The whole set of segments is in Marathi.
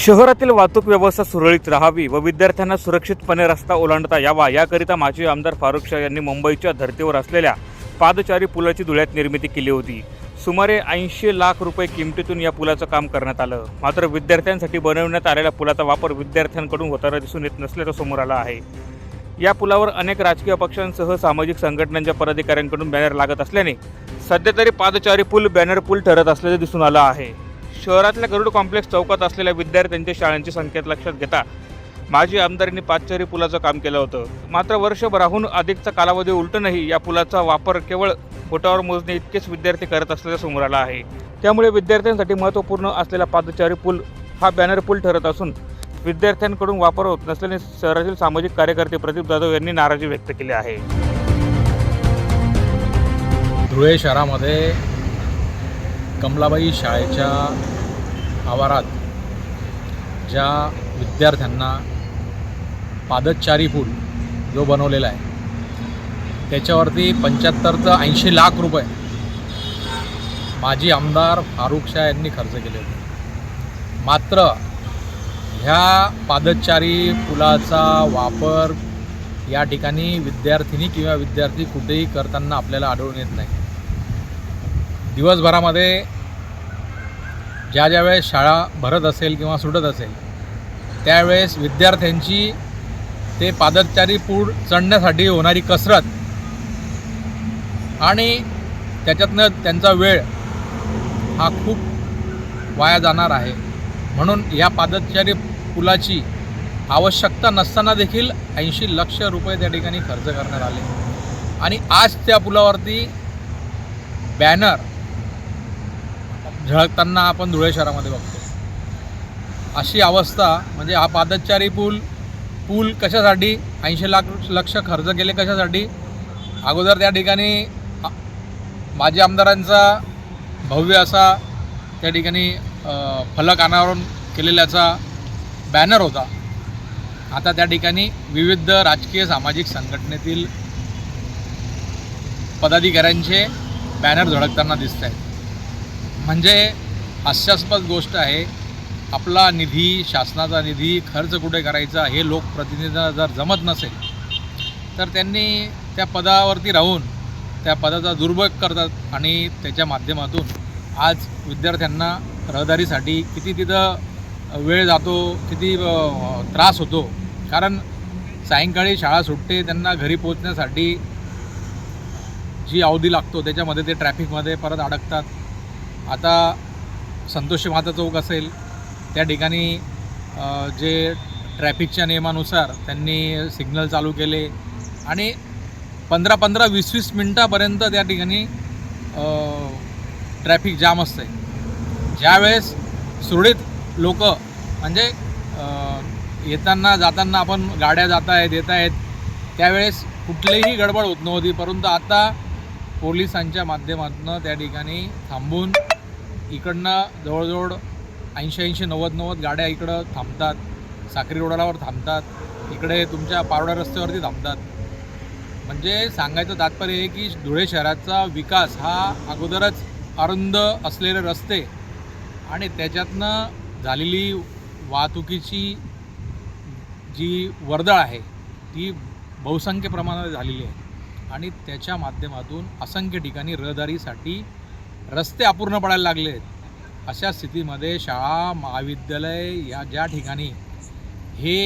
शहरातील वाहतूक व्यवस्था सुरळीत राहावी व विद्यार्थ्यांना सुरक्षितपणे रस्ता ओलांडता यावा याकरिता माजी आमदार फारुख शाह यांनी मुंबईच्या धर्तीवर असलेल्या पादचारी पुलाची धुळ्यात निर्मिती केली होती. सुमारे ऐंशी लाख रुपये किमतीतून या पुलाचं काम करण्यात आलं. मात्र विद्यार्थ्यांसाठी बनवण्यात आलेल्या पुलाचा वापर विद्यार्थ्यांकडून होताना दिसून येत नसल्याचं समोर आलं आहे. या पुलावर अनेक राजकीय पक्षांसह सामाजिक संघटनांच्या पदाधिकाऱ्यांकडून बॅनर लागत असल्याने सध्या तरी पादचारी पूल बॅनर पूल ठरत असल्याचं दिसून आलं आहे. शहरातल्या गरुड कॉम्प्लेक्स चौकात असलेल्या विद्यार्थ्यांच्या शाळांची संख्या लक्षात घेता माजी आमदारांनी पादचारी पुलाचं काम केलं होतं. मात्र वर्षभराहून अधिकचा कालावधी उलटूनही या पुलाचा वापर केवळ बोटावर मोजणे इतकेच विद्यार्थी करत असल्याचं समोर आलं आहे. त्यामुळे विद्यार्थ्यांसाठी महत्त्वपूर्ण असलेला पादचारी पूल हा बॅनर पूल ठरत असून विद्यार्थ्यांकडून वापर होत नसल्याने शहरातील सामाजिक कार्यकर्ते प्रदीप जाधव यांनी नाराजी व्यक्त केली आहे. धुळे शहरामध्ये कमलाबाई शाळेच्या आवारात ज्या विद्यार्थ्यांना पादचारी पूल जो बनवलेला आहे त्याच्यावरती पंच्याहत्तर ते ऐंशी लाख रुपये माजी आमदार फारुख शाह यांनी खर्च केले होते. मात्र ह्या पादचारी पुलाचा वापर या ठिकाणी विद्यार्थिनी किंवा विद्यार्थी कुठेही करताना आपल्याला आढळून येत नाही. दिवसभरामध्ये ज्या ज्या वेळेस शाळा भरत असेल किंवा सुटत असेल त्यावेळेस विद्यार्थ्यांची ते पादचारी पूर चढण्यासाठी होणारी कसरत आणि त्याच्यातनं त्यांचा वेळ हा खूप वाया जाणार आहे. म्हणून या पादचारी पुलाची आवश्यकता नसताना देखील ऐंशी लक्ष रुपये त्या ठिकाणी खर्च करण्यात आले. आणि आज त्या पुलावरती बॅनर झळकताना आपण धुळे शहरामध्ये बघतो. अशी अवस्था म्हणजे हा पादचारी पूल पूल कशासाठी? ऐंशी लाख लक्ष खर्च केले कशासाठी? अगोदर त्या ठिकाणी माजी आमदारांचा भव्य असा त्या ठिकाणी फलक अनावरण केलेल्याचा बॅनर होता. आता त्या ठिकाणी विविध राजकीय सामाजिक संघटनेतील पदाधिकाऱ्यांचे बॅनर झळकताना दिसत आहेत म्हणजे हास्यास्पद गोष्ट आहे. आपला निधी शासनाचा निधी खर्च कुठे करायचा हे लोकप्रतिनिधींना जर जमत नसेल तर त्यांनी त्या पदावरती राहून त्या पदाचा दुर्भोग करतात आणि त्याच्या माध्यमातून आज विद्यार्थ्यांना रहदारीसाठी किती तिथं वेळ जातो किती त्रास होतो. कारण सायंकाळी शाळा सुटते त्यांना घरी पोचण्यासाठी जी अवधी लागतो त्याच्यामध्ये ते ट्रॅफिकमध्ये परत अडकतात. आता संतोषी माता चौक असेल त्या ठिकाणी जे ट्रॅफिकच्या नियमानुसार त्यांनी सिग्नल चालू केले आणि पंधरा पंधरा वीस वीस मिनटापर्यंत त्या ठिकाणी ट्रॅफिक जाम असते ज्यावेळेस सुरळीत लोक म्हणजे येताना जाताना आपण गाड्या जात आहेत येत आहेत त्यावेळेस कुठलीही गडबड होत नव्हती. परंतु आता पोलिसांच्या माध्यमातून त्या ठिकाणी थांबून इकडनं जवळजवळ ऐंशी ऐंशी नव्वद नव्वद गाड्या इकडं थांबतात. साक्री रोडावर थांबतात. इकडे तुमच्या पारोडा रस्त्यावरती थांबतात. म्हणजे सांगायचं तात्पर्य आहे की धुळे शहराचा विकास हा अगोदरच अरुंद असलेले रस्ते आणि त्याच्यातनं झालेली वाहतुकीची जी वर्दळ आहे ती बहुसंख्य प्रमाणात झालेली आहे. आणि त्याच्या माध्यमातून असंख्य ठिकाणी रहदारीसाठी रस्ते अपूर्ण पडायला लागले. अशा स्थितीमध्ये शाळा महाविद्यालय या ज्या ठिकाणी हे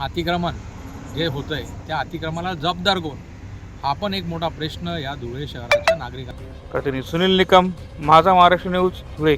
अतिक्रमण जे होतं आहे त्या अतिक्रमणाला जबाबदार कोण? हा पण एक मोठा प्रश्न या धुळे शहराच्या नागरिकांना. सुनील निकम माझा महाराष्ट्र न्यूज धुळे.